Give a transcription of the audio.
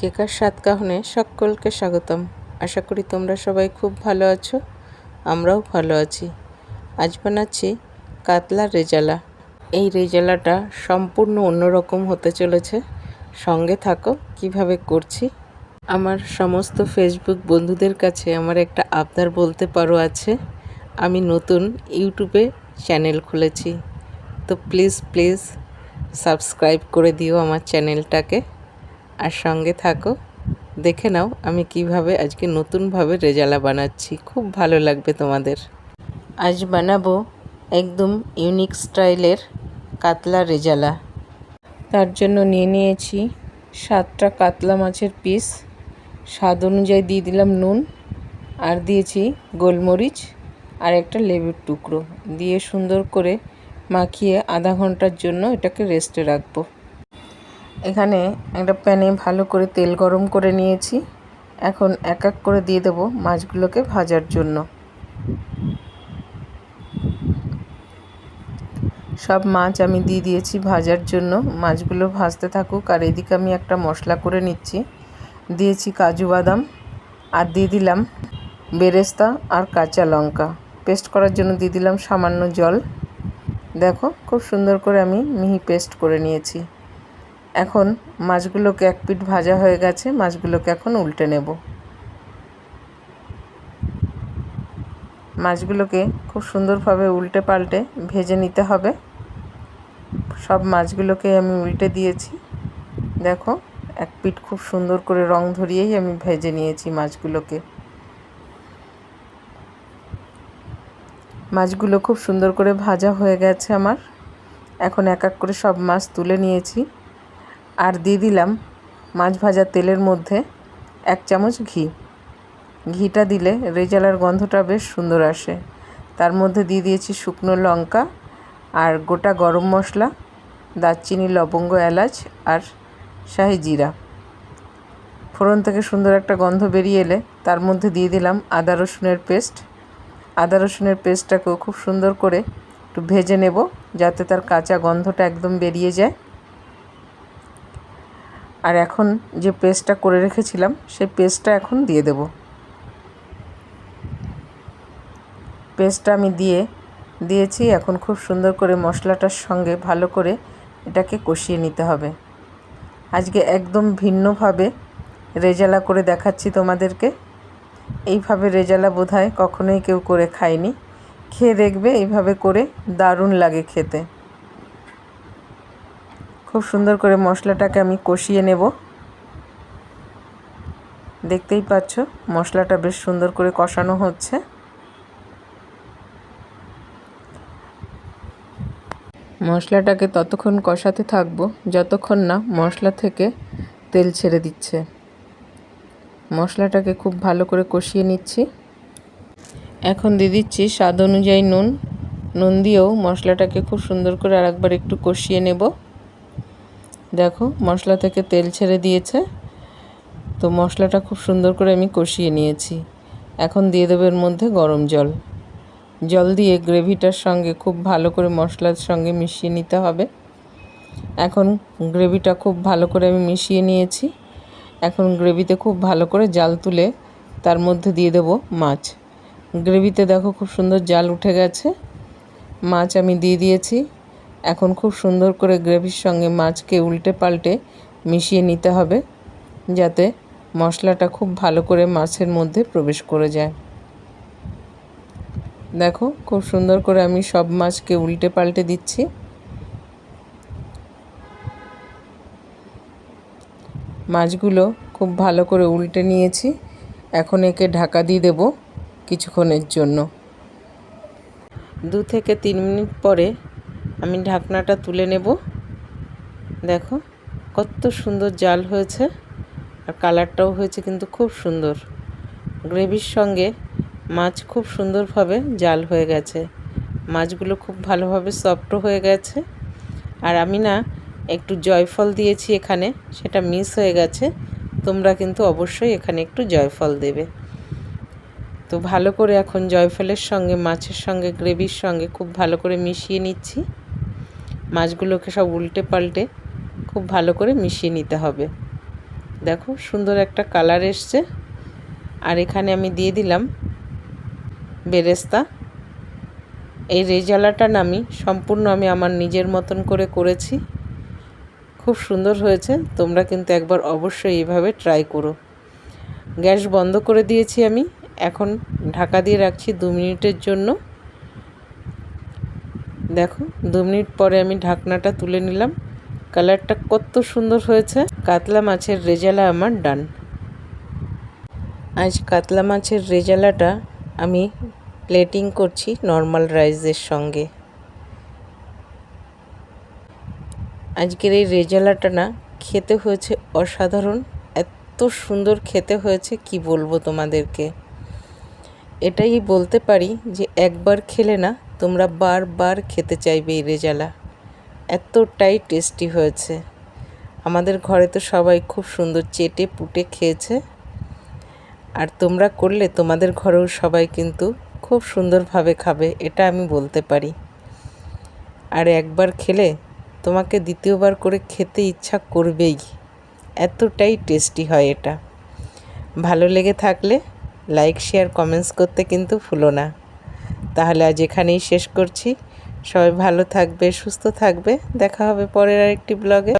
কেকার সাত কাহনে সকলকে স্বাগতম। আশা করি তোমরা সবাই খুব ভালো আছো, আমরাও ভালো আছি। আজ বানাচ্ছি কাতলা রেজালা। এই রেজালাটা সম্পূর্ণ অন্যরকম হতে চলেছে। সঙ্গে থাকো, কীভাবে করছি। আমার সমস্ত ফেসবুক বন্ধুদের কাছে আমার একটা আবদার বলতে পারো আছে, আমি নতুন ইউটিউবে চ্যানেল খুলেছি। তো প্লিজ প্লিজ সাবস্ক্রাইব করে দিও আমার চ্যানেলটাকে। আর সঙ্গে থাকো। দেখে নাও আমি কীভাবে আজকে নতুনভাবে রেজালা বানাচ্ছি। খুব ভালো লাগবে তোমাদের। আজ বানাবো একদম ইউনিক স্টাইলের কাতলা রেজালা। তার জন্য নিয়ে নিয়েছি সাতটা কাতলা মাছের পিস স্বাদ অনুযায়ী দিয়ে দিলাম নুন আর দিয়েছি গোলমরিচ আর একটা লেবুর টুকরো। দিয়ে সুন্দর করে মাখিয়ে আধা ঘণ্টার জন্য এটাকে রেস্টে রাখব। এখানে একটা প্যানে ভালো করে তেল গরম করে নিয়েছি। এখন এক এক করে দিয়ে দেবো মাছগুলোকে ভাজার জন্য। সব মাছ আমি দিয়ে দিয়েছি ভাজার জন্য। মাছগুলো ভাজতে থাকুক, আর এদিকে আমি একটা মশলা করে নিচ্ছি। দিয়েছি কাজু বাদাম, আর দিয়ে দিলাম বেরেস্তা আর কাঁচা লঙ্কা। পেস্ট করার জন্য দিয়ে দিলাম সামান্য জল। দেখো, খুব সুন্দর করে আমি মিহি পেস্ট করে নিয়েছি। এখন মাছগুলোকে এক পিঠ ভাজা হয়ে গেছে, মাছগুলোকে এখন উল্টে নেব। মাছগুলোকে খুব সুন্দরভাবে উল্টে পাল্টে ভেজে নিতে হবে। সব মাছগুলোকে আমি উল্টে দিয়েছি। দেখো, এক পিঠ খুব সুন্দর করে রং ধরিয়েই আমি ভেজে নিয়েছি মাছগুলোকে। মাছগুলো খুব সুন্দর করে ভাজা হয়ে গেছে আমার। এখন এক এক করে সব মাছ তুলে নিয়েছি। আর দিয়ে দিলাম মাছ ভাজা তেলের মধ্যে এক চামচ ঘি। ঘিটা দিলে রেজালার গন্ধটা বেশ সুন্দর আসে। তার মধ্যে দিয়ে দিয়েছি শুকনো লঙ্কা আর গোটা গরম মশলা, দারচিনি, লবঙ্গ, এলাচ আর শাহি জিরা। ফোড়ন থেকে সুন্দর একটা গন্ধ বেরিয়ে এলে তার মধ্যে দিয়ে দিলাম আদা রসুনের পেস্ট। আদা রসুনের পেস্টটাকেও খুব সুন্দর করে একটু ভেজে নেব যাতে তার কাঁচা গন্ধটা একদম বেরিয়ে যায়। আর এখন যে পেস্টটা করে রেখেছিলাম, সেই পেস্টটা এখন দিয়ে দেব। পেস্টটা আমি দিয়ে দিয়েছি, এখন খুব সুন্দর করে মশলাটার সঙ্গে ভালো করে এটাকে কষিয়ে নিতে হবে। আজকে একদম ভিন্নভাবে রেজালা করে দেখাচ্ছি তোমাদেরকে। এইভাবে রেজালা বোধ হয় কখনোই কেউ করে খায়নি। খেয়ে দেখবে এইভাবে করে দারুণ লাগে খেতে। খুব সুন্দর করে মশলাটাকে আমি কষিয়ে নেব। দেখতেই পাচ্ছ, মশলাটা বেশ সুন্দর করে কষানো হচ্ছে। মশলাটাকে ততক্ষণ কষাতে থাকব, যতক্ষণ না মশলা থেকে তেল ছেড়ে দিচ্ছে। মশলাটাকে খুব ভালো করে কষিয়ে নিচ্ছি। এখন দিয়ে দিচ্ছি স্বাদ অনুযায়ী নুন। নুন দিয়েও মশলাটাকে খুব সুন্দর করে আরেকবার একটু কষিয়ে নেব। দেখো, মশলা থেকে তেল ছেড়ে দিয়েছে। তো মশলাটা খুব সুন্দর করে আমি কষিয়ে নিয়েছি। এখন দিয়ে দেবো এর মধ্যে গরম জল। জল দিয়ে গ্রেভিটার সঙ্গে খুব ভালো করে মশলার সঙ্গে মিশিয়ে নিতে হবে। এখন গ্রেভিটা খুব ভালো করে আমি মিশিয়ে নিয়েছি। এখন গ্রেভিতে খুব ভালো করে জাল তুলে তার মধ্যে দিয়ে দেবো মাছ। গ্রেভিতে দেখো খুব সুন্দর জাল উঠে গেছে। মাছ আমি দিয়ে দিয়েছি। এখন খুব সুন্দর করে গ্রেভির সঙ্গে মাছকে উল্টে পাল্টে মিশিয়ে নিতে হবে, যাতে মশলাটা খুব ভালো করে মাছের মধ্যে প্রবেশ করে যায়। দেখো, খুব সুন্দর করে আমি সব মাছকে উল্টে পাল্টে দিচ্ছি। মাছগুলো খুব ভালো করে উল্টে নিয়েছি। এখন একে ঢাকা দিয়ে দেব কিছুক্ষণের জন্য। দু থেকে তিন মিনিট পরে আমি ঢাকনাটা তুলে নেব। দেখো, কত সুন্দর জাল হয়েছে আর কালারটাও হয়েছে কিন্তু খুব সুন্দর। গ্রেভির সঙ্গে মাছ খুব সুন্দরভাবে জাল হয়ে গেছে। মাছগুলো খুব ভালোভাবে সফট হয়ে গেছে। আর আমি না একটু জয়ফল দিয়েছি এখানে, সেটা মিস হয়ে গেছে। তোমরা কিন্তু অবশ্যই এখানে একটু জয়ফল দেবে। তো ভালো করে এখন জয়ফলের সঙ্গে, মাছের সঙ্গে, গ্রেভির সঙ্গে খুব ভালো করে মিশিয়ে নিচ্ছি। মাছগুলোকে সব উল্টে পাল্টে খুব ভালো করে মিশিয়ে নিতে হবে। দেখো, সুন্দর একটা কালার এসছে। আর এখানে আমি দিয়ে দিলাম বেরেস্তা। এই রেজালাটা আমি সম্পূর্ণ আমি আমার নিজের মতন করে করেছি। খুব সুন্দর হয়েছে, তোমরা কিন্তু একবার অবশ্যই এইভাবে ট্রাই করো। গ্যাস বন্ধ করে দিয়েছি আমি। এখন ঢাকা দিয়ে রাখছি দু মিনিটের জন্য। দেখো, দু মিনিট পরে আমি ঢাকনাটা তুলে নিলাম। কালারটা কত সুন্দর হয়েছে। কাতলা মাছের রেজালা আমার ডান। আজ কাতলা মাছের রেজালাটা আমি প্লেটিং করছি নর্মাল রাইসের সঙ্গে। আজকের এই রেজালাটা না, খেতে হয়েছে অসাধারণ। এত সুন্দর খেতে হয়েছে, কি বলব তোমাদেরকে? এটাই বলতে পারি যে একবার খেলে না, তোমরা বারবার খেতে চাইবে এই রেজালা। এতটাই টেস্টি হয়েছে। আমাদের ঘরে তো সবাই খুব সুন্দর চেটে পুটে খেয়েছে। আর তোমরা করলে তোমাদের ঘরেও সবাই কিন্তু খুব সুন্দরভাবে খাবে, এটা আমি বলতে পারি। আর একবার খেলে তোমাকে দ্বিতীয়বার করে খেতে ইচ্ছা করবেই। এতটাই টেস্টি হয় এটা। ভালো লেগে থাকলে লাইক, শেয়ার, কমেন্টস করতে কিন্তু ভুলো না। তাহলে আজ এখানেই শেষ করছি। সবাই ভালো থাকবে, সুস্থ থাকবে। দেখা হবে পরের আরেকটি ব্লগে।